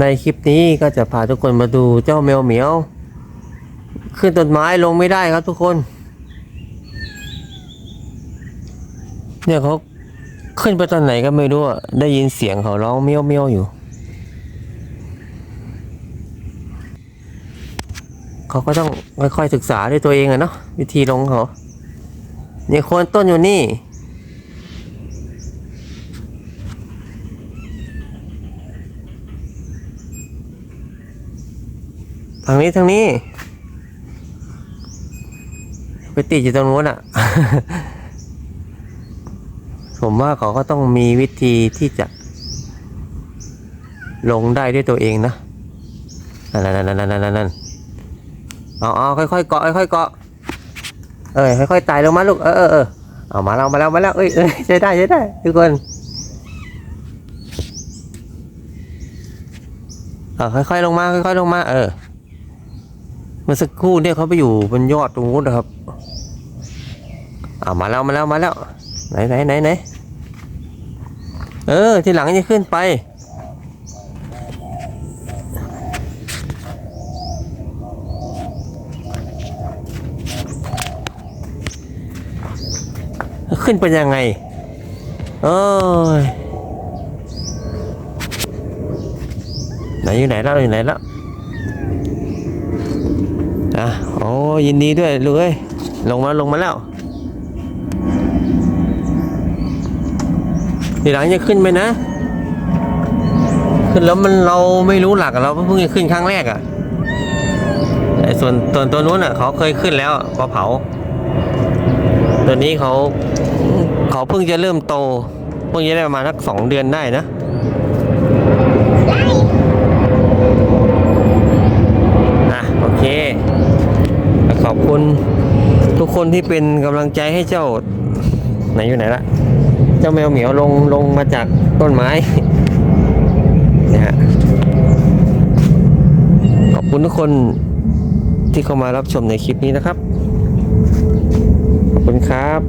ในคลิปนี้ก็จะพาทุกคนมาดูเจ้าแมวเหมียว ขึ้นต้นไม้ลงไม่ได้ครับทุกคน เนี่ยเขาขึ้นไปตอนไหนก็ไม่รู้ได้ยินเสียงเขาร้องเมียวเมียวอยู่ เขาก็ต้องค่อยๆศึกษาด้วยตัวเองอะเนาะวิธีลงเขาเนี่ยโคนต้นอยู่นี่ ทางนี้ทางนี้ ไปติดอยู่ตรงนู้นอะ ผมว่าเขาก็ต้องมีวิธีที่จะ ลงได้ด้วยตัวเองนะนั่นนั่นนั่นนั่นนั่นนั่นเอาเอาค่อยๆเกาะค่อยๆเกาะเอ้ยค่อยๆไต่ลงมาลูกเออเออเออเอามาแล้วมาแล้วมาแล้วเอ้ยเอ้ยใช้ได้ใช้ได้ทุกคนเอาค่อยๆลงมาค่อยๆลงมาเออ เมื่อสักครู่เนี่ยเขาไปอยู่บนยอดตรงนู้นนะครับอ่ามาแล้วมาแล้วมาแล้ว ไหนไหนไหนไหนเออ ทีหลังจะขึ้นไปขึ้นไปยังไง โอ้ย ไหนอยู่ไหนแล้วอยู่ไหนแล้ว อะโอ้ยินดีด้วยลูกเอ้ยลงมาลงมาแล้วทีหลังจะขึ้นไปนะ ขึ้นแล้วมันเราไม่รู้หลักเราเพิ่งจะขึ้นครั้งแรกอะไอ้ส่วนตัวตัวนู้นอะ เขาเคยขึ้นแล้วพอเผา ตัวนี้เขาเขาเพิ่งจะเริ่มโต เพิ่งจะได้ประมาณสักสองเดือนได้นะโอเค ขอบ คุณทุกคนที่เป็นกำลังใจให้เจ้าไหนอยู่ไหนละเจ้าแมวเหมียวลงลงมาจากต้นไม้นะฮะขอบคุณทุกคนที่เข้ามารับชมในคลิปนี้นะครับ ขอบคุณครับ